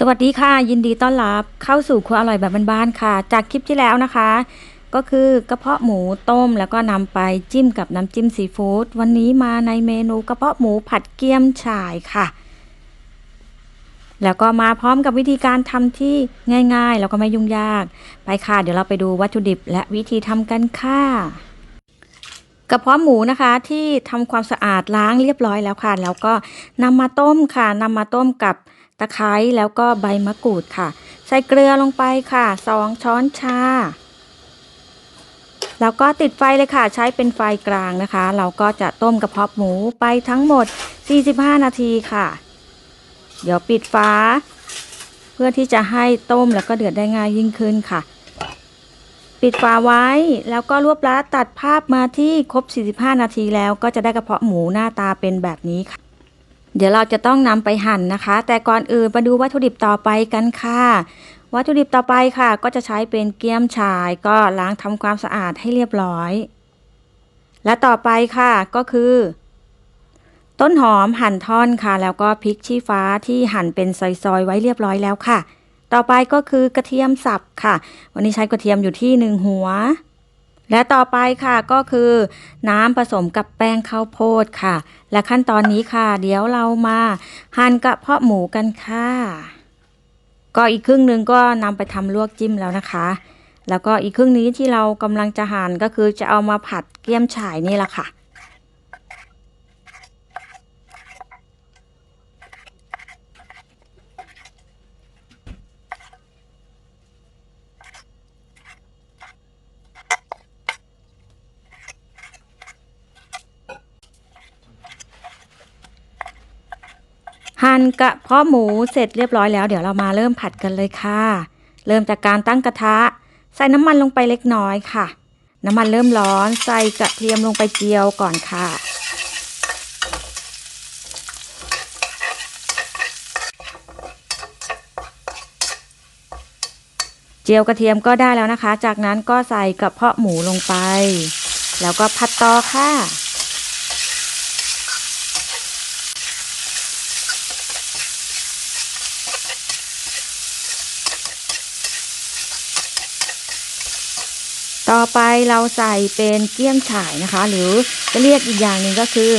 สวัสดีค่ะ ยินดีต้อนรับเข้าสู่ครัวอร่อยแบบบ้านๆค่ะ จากคลิปที่แล้วนะคะ ก็คือกระเพาะหมูต้มแล้วก็นำไปจิ้มกับน้ำจิ้มซีฟู้ดวันนี้มาในเมนูกระเพาะหมูผัดเกี๊ยมฉ่ายค่ะ แล้วก็มาพร้อมกับวิธีการทำที่ง่ายๆ แล้วก็ไม่ยุ่งยาก ไปค่ะ เดี๋ยวเราไปดูวัตถุดิบและวิธีทำกันค่ะ กระเพาะหมูนะคะที่ทำความสะอาดล้างเรียบร้อยแล้วค่ะ แล้วก็นำมาต้มค่ะนำมาต้มกับตะไคร้แล้วก็ใบมะกรูดค่ะ ใส่เกลือลงไปค่ะสองช้อนชา แล้วก็ติดไฟเลยค่ะ ใช้เป็นไฟกลางนะคะ เราก็จะต้มกระเพาะหมูไปทั้งหมด 45 นาทีค่ะ เดี๋ยวปิดฝาเพื่อที่จะให้ต้มแล้วก็เดือดได้ง่ายยิ่งขึ้นค่ะ ปิดฝาไว้ แล้วก็รวบลัดตัดภาพมาที่ครบ 45 นาทีแล้วก็จะได้กระเพาะหมูหน้าตาเป็นแบบนี้ค่ะ เดี๋ยวเราจะต้องนำไปหั่นนะคะ แต่ก่อนอื่นมาดูวัตถุดิบต่อไปกันค่ะ วัตถุดิบต่อไปค่ะ ก็จะใช้เป็นเกี๊ยมฉาย ก็ล้างทำความสะอาดให้เรียบร้อย และต่อไปค่ะก็คือ ต้นหอมหั่นท่อนค่ะ แล้วก็พริกชี้ฟ้าที่หั่นเป็นซอยๆไว้เรียบร้อยแล้วค่ะ ต่อไปก็คือกระเทียมสับค่ะ วันนี้ใช้กระเทียมอยู่ที่หนึ่งหัว และต่อไปค่ะก็คือน้ำผสมกับแป้งข้าวโพดค่ะ และขั้นตอนนี้ค่ะ เดี๋ยวเรามาหั่นกระเพาะหมูกันค่ะ ก็อีกครึ่งหนึ่งก็นำไปทำลวกจิ้มแล้วนะคะ แล้วก็อีกครึ่งนี้ที่เรากำลังจะหั่นก็คือจะเอามาผัดเกี๊ยมฉ่ายนี่แหละค่ะ หั่นกระเพาะหมูเสร็จเรียบร้อยแล้ว เดี๋ยวเรามาเริ่มผัดกันเลยค่ะ เริ่มจากการตั้งกระทะ ใส่น้ำมันลงไปเล็กน้อยค่ะ น้ำมันเริ่มร้อนใส่กระเทียมลงไปเจียวก่อนค่ะ เจียวกระเทียมก็ได้แล้วนะคะ จากนั้นก็ใส่กระเพาะหมูลงไป แล้วก็ผัดต่อค่ะ ต่อไปเราใส่เป็นเกี้ยมฉ่ายนะคะ หรือจะเรียกอีกอย่างหนึ่งก็คือ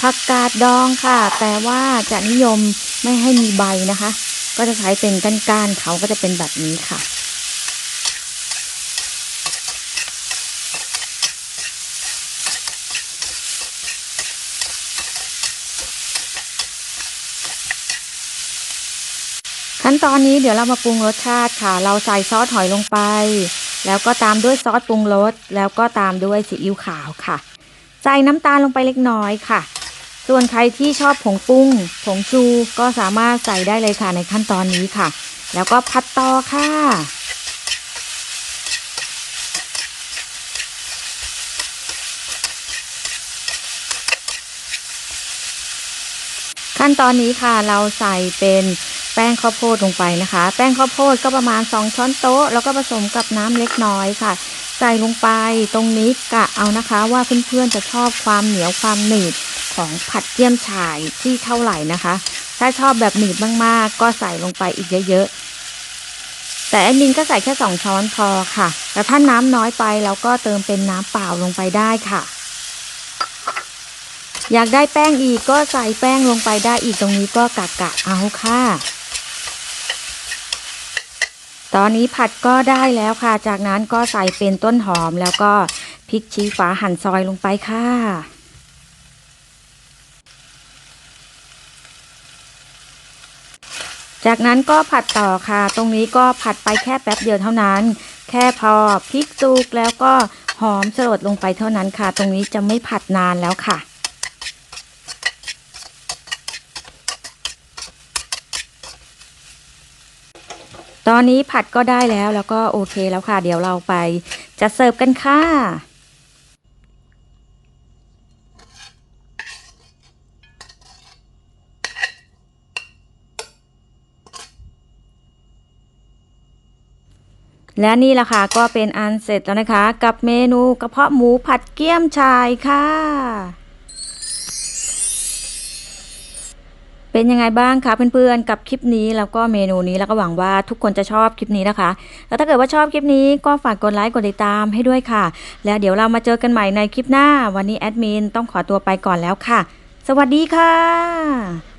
ผักกาดดองค่ะ แต่ว่าจะนิยมไม่ให้มีใบนะคะ ก็จะใช้เป็นก้านๆเขาก็จะเป็นแบบนี้ค่ะขั้นตอนนี้เดี๋ยวเรามาปรุงรสชาติค่ะ เราใส่ซอสหอยลงไป แล้วก็ตามด้วยซอสปรุงรสแล้วก็ตามด้วยซีอิ๊วขาวค่ะ ใส่น้ำตาลลงไปเล็กน้อยค่ะ ส่วนใครที่ชอบผงปรุงผงชูก็สามารถใส่ได้เลยค่ะในขั้นตอนนี้ค่ะ แล้วก็ผัดต่อค่ะขั้นตอนนี้ค่ะเราใส่เป็น แป้งข้าวโพดลงไปนะคะ แป้งข้าวโพดก็ประมาณ 2 ช้อนโต๊ะ แล้วก็ผสมกับน้ำเล็กน้อยค่ะ ใส่ลงไปตรงนี้กะเอานะคะว่าเพื่อนๆจะชอบความเหนียวความหนืดของผัดเกี๊ยมฉ่ายที่เท่าไหร่นะคะ ถ้าชอบแบบหนืดมากๆ ก็ใส่ลงไปอีกเยอะๆ แต่แอดมินก็ใส่แค่ 2 ช้อนพอค่ะ แต่ถ้าน้ำน้อยไปเราก็เติมเป็นน้ำเปล่าลงไปได้ค่ะ อยากได้แป้งอีกก็ใส่แป้งลงไปได้อีกตรงนี้ก็กะกะเอาค่ะ ตอนนี้ผัดก็ได้แล้วค่ะ จากนั้นก็ใส่เป็นต้นหอมแล้วก็พริกชี้ฟ้าหั่นซอยลงไปค่ะ จากนั้นก็ผัดต่อค่ะ ตรงนี้ก็ผัดไปแค่แป๊บเดียวเท่านั้น แค่พอพริกสุกแล้วก็หอมสลดลงไปเท่านั้นค่ะ ตรงนี้จะไม่ผัดนานแล้วค่ะ ตอนนี้ผัดก็ได้แล้วแล้วก็โอเคแล้วค่ะ เดี๋ยวเราไปจะเสิร์ฟกันค่ะและนี่แหละค่ะก็เป็นอันเสร็จแล้วนะคะ กับเมนูกระเพาะหมูผัดเกี๊ยมฉ่ายค่ะ เป็นยังไงบ้างคะเพื่อนๆกับคลิปนี้แล้วก็เมนูนี้แล้วก็หวังว่าทุกคนจะชอบคลิปนี้นะคะ แล้วถ้าเกิดว่าชอบคลิปนี้ก็ฝากกดไลค์กดติดตามให้ด้วยค่ะ แล้วเดี๋ยวเรามาเจอกันใหม่ในคลิปหน้า วันนี้แอดมินต้องขอตัวไปก่อนแล้วค่ะ สวัสดีค่ะ